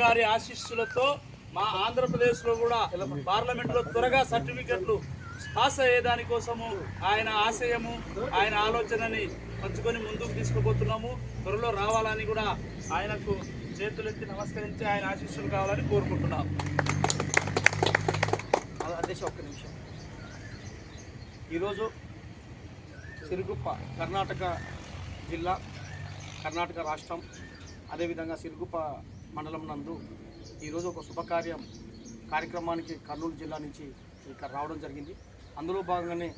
గారి ఆశీస్సులతో మా ఆంధ్రప్రదేశ్లో కూడా పార్లమెంట్లో త్వరగా సర్టిఫికెట్లు పాస్ అయ్యే దానికోసము ఆయన ఆశయము ఆయన ఆలోచనని పంచుకొని ముందుకు తీసుకుపోతున్నాము. త్వరలో రావాలని కూడా ఆయనకు చేతులెత్తి నమస్కరించి ఆయన ఆశీస్సులు కావాలని కోరుకుంటున్నాం. అధ్యక్ష ఒక్క నిమిషం. ఈరోజు సిరుగుప్ప కర్ణాటక జిల్లా కర్ణాటక రాష్ట్రం అదేవిధంగా సిరుగుప్ప మండలం నందు ఈరోజు ఒక శుభకార్యం కార్యక్రమానికి కర్నూలు జిల్లా నుంచి ఇక్కడ రావడం జరిగింది. అందులో భాగంగానే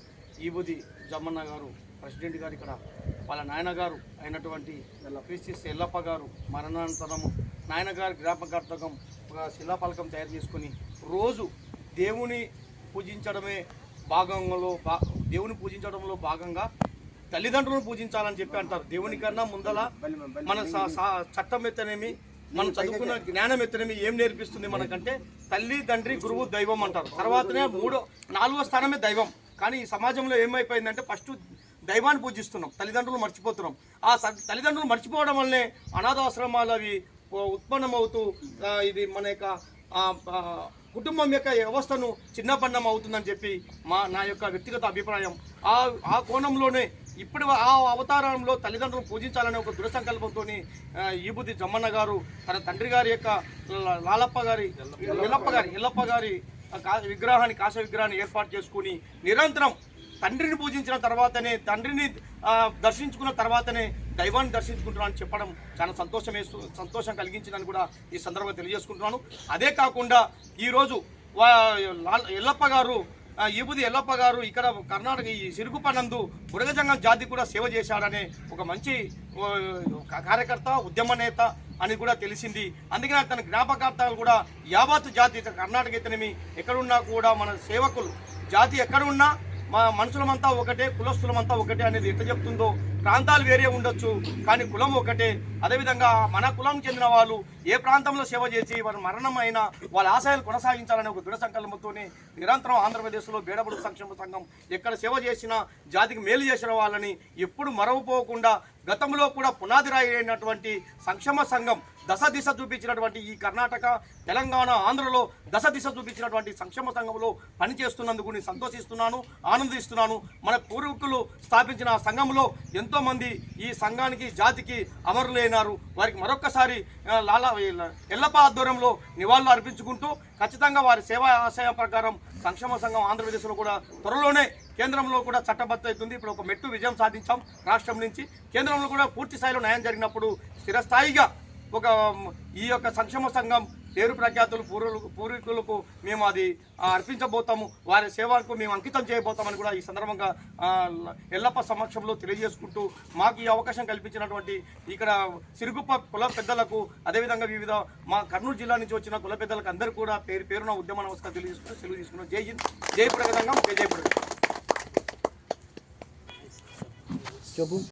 ఈబుది జమ్మన్న గారు ప్రెసిడెంట్ గారు ఇక్కడ వాళ్ళ నాయనగారు అయినటువంటి క్రిస్టిస్ ఎల్లప్ప గారు మరణానంతరము నాయనగారి జ్ఞాపకార్థకం ఒక శిలాఫలకం తయారు చేసుకొని రోజు దేవుని పూజించడమే భాగంలో భా దేవుని పూజించడంలో భాగంగా తల్లిదండ్రులను పూజించాలని చెప్పి అంటారు. దేవుని కన్నా ముందల మన స- చట్టం ఎత్తనేమి మనం చదువుకున్న జ్ఞానం ఎత్తనేమి ఏం నేర్పిస్తుంది మనకంటే? తల్లి తండ్రి గురువు దైవం అంటారు. తర్వాతనే మూడో నాలుగో స్థానమే దైవం. కానీ ఈ సమాజంలో ఏమైపోయిందంటే ఫస్ట్ దైవాన్ని పూజిస్తున్నాం తల్లిదండ్రులు మర్చిపోతున్నాం. ఆ తల్లిదండ్రులు మర్చిపోవడం వల్లనే అనాథాశ్రమాలు అవి ఉత్పన్నమవుతూ ఇది మన యొక్క కుటుంబం యొక్క వ్యవస్థను చిన్నపన్నం అవుతుందని చెప్పి మా నా యొక్క వ్యక్తిగత అభిప్రాయం. ఆ ఆ కోణంలోనే ఇప్పుడు ఆ అవతారంలో తల్లిదండ్రులు పూజించాలనే ఒక దృఢ సంకల్పంతో ఈబుద్ధి జమ్మన్న గారు తన తండ్రి గారి యొక్క లాలప్ప గారి ఎల్లప్ప గారి ఎల్లప్ప గారి కా- విగ్రహాన్ని కాశ విగ్రహాన్ని ఏర్పాటు చేసుకుని నిరంతరం తండ్రిని పూజించిన తర్వాతనే తండ్రిని దర్శించుకున్న తర్వాతనే దైవాన్ని దర్శించుకుంటున్నాను చెప్పడం చాలా సంతోషం సంతోషం కలిగించిందని కూడా ఈ సందర్భంగా తెలియజేసుకుంటున్నాను. అదే కాకుండా ఈరోజు వా- ఎల్లప్ప గారు ఈబుది ఎల్లప్ప గారు ఇక్కడ కర్ణాటక ఈ సిరుగుపనందు బుడగజంగం జాతి కూడా సేవ చేశాడనే ఒక మంచి కార్యకర్త ఉద్యమ నేత అని కూడా తెలిసింది. అందుకనే తన జ్ఞాపకార్థాలు కూడా యావత్ జాతి కర్ణాటక అయితేనేమి ఎక్కడున్నా కూడా మన సేవకులు. జాతి ఎక్కడున్నా మా మనుషులమంతా ఒకటే కులస్తులమంతా ఒకటే అనేది ఎట్లా చెప్తుందో ప్రాంతాలు వేరే ఉండొచ్చు కానీ కులం ఒకటే. అదేవిధంగా మన కులం చెందిన వాళ్ళు ఏ ప్రాంతంలో సేవ చేసి వారి అయినా వాళ్ళ ఆశయాలు కొనసాగించాలనే ఒక దృఢ సంకల్పంతోనే నిరంతరం ఆంధ్రప్రదేశ్లో బేడబడు సంక్షేమ సంఘం ఎక్కడ సేవ చేసినా జాతికి మేలు చేసిన వాళ్ళని ఎప్పుడు మరవపోకుండా గతంలో కూడా పునాది రాయినటువంటి అయినటువంటి సంక్షేమ సంఘం దశ దిశ చూపించినటువంటి ఈ కర్ణాటక తెలంగాణ ఆంధ్రలో దశ దిశ చూపించినటువంటి సంక్షేమ సంఘంలో పనిచేస్తున్నందుకు నేను సంతోషిస్తున్నాను ఆనందిస్తున్నాను. మన పూర్వీకులు స్థాపించిన సంఘంలో ఎంతో మంది ఈ సంఘానికి జాతికి అమరులైనారు. వారికి మరొక్కసారి లాలా ఎల్లప్ప ఆధ్వర్యంలో నివాళులు అర్పించుకుంటూ ఖచ్చితంగా వారి సేవా ఆశయ ప్రకారం సంక్షేమ సంఘం ఆంధ్రప్రదేశ్లో కూడా త్వరలోనే కేంద్రంలో కూడా చట్టబద్ధ అవుతుంది. ఇప్పుడు ఒక మెట్టు విజయం సాధించాం రాష్ట్రం నుంచి. కేంద్రంలో కూడా పూర్తి స్థాయిలో న్యాయం జరిగినప్పుడు స్థిరస్థాయిగా ఒక ఈ యొక్క సంక్షేమ సంఘం పేరు ప్రఖ్యాతులు పూర్వులకు పూర్వీకులకు మేము అది అర్పించబోతాము. వారి సేవకు మేము అంకితం చేయబోతామని కూడా ఈ సందర్భంగా ఎల్లప్ప సమక్షంలో తెలియజేసుకుంటూ మాకు ఈ అవకాశం కల్పించినటువంటి ఇక్కడ సిరుగుప్ప కుల పెద్దలకు అదేవిధంగా వివిధ మా కర్నూలు జిల్లా నుంచి వచ్చిన కుల పెద్దలకు అందరూ కూడా పేరు పేరున ఉద్యమ నమస్కారం తెలియజేసుకుంటూ సెలవు తీసుకున్నాం. జై హింద్ జై ప్రగతంగా జై